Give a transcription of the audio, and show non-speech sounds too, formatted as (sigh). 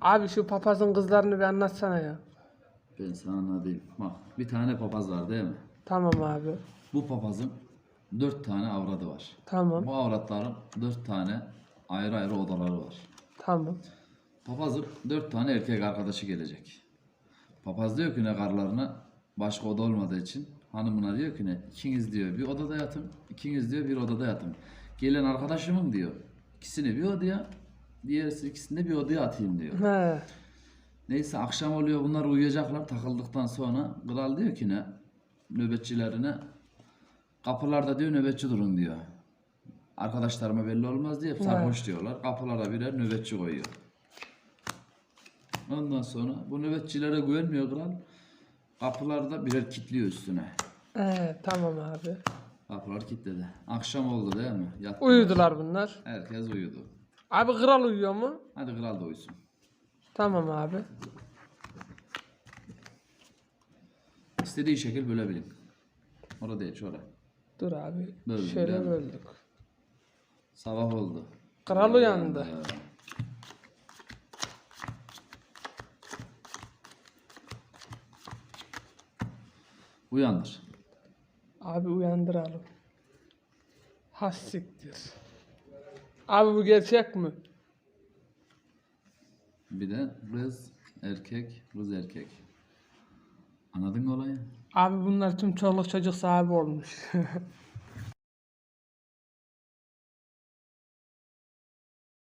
Abi şu papazın kızlarını bir anlatsana ya. Ben sana anlatayım. Bak bir tane papaz var değil mi? Tamam abi. Bu papazın dört tane avradı var. Tamam. Bu avratların dört tane ayrı ayrı odaları var. Tamam. Papazın dört tane erkek arkadaşı gelecek. Papaz diyor ki ne karlarına başka oda olmadığı için hanımına diyor ki ne ikiniz diyor bir odada yatın, ikiniz diyor bir odada yatın. Gelen arkadaşımın diyor ikisini bir odaya, diğerisi ikisini de bir odaya atayım diyor. He. Neyse akşam oluyor bunlar uyuyacaklar takıldıktan sonra kral diyor ki ne nöbetçilerine kapılarda diyor nöbetçi durun diyor. Arkadaşlarıma belli olmaz diye hep sarhoş diyorlar. Kapılara birer nöbetçi koyuyor. Ondan sonra bu nöbetçilere güvenmiyor kral. Kapılarda birer kilitliyor üstüne. He, tamam abi. Kapılar kilitledi. Akşam oldu değil mi? Yattılar. Uyudular bunlar. Herkes uyudu. Abi kral uyuyor mu? Hadi kral da uyusun. Tamam abi. İstediği şekil bölebilin. Orada değil şurada. Dur abi. Böldüm, Şöyle değil mi? böldük. Sabah oldu. Kral uyandı. Ee, Uyandır. Abi uyandıralım. Has siktir. Abi bu gerçek mi? Bir de kız, erkek, kız, erkek. Anladın mı olayı? Abi bunlar tüm çoluk çocuk sahibi olmuş. (laughs)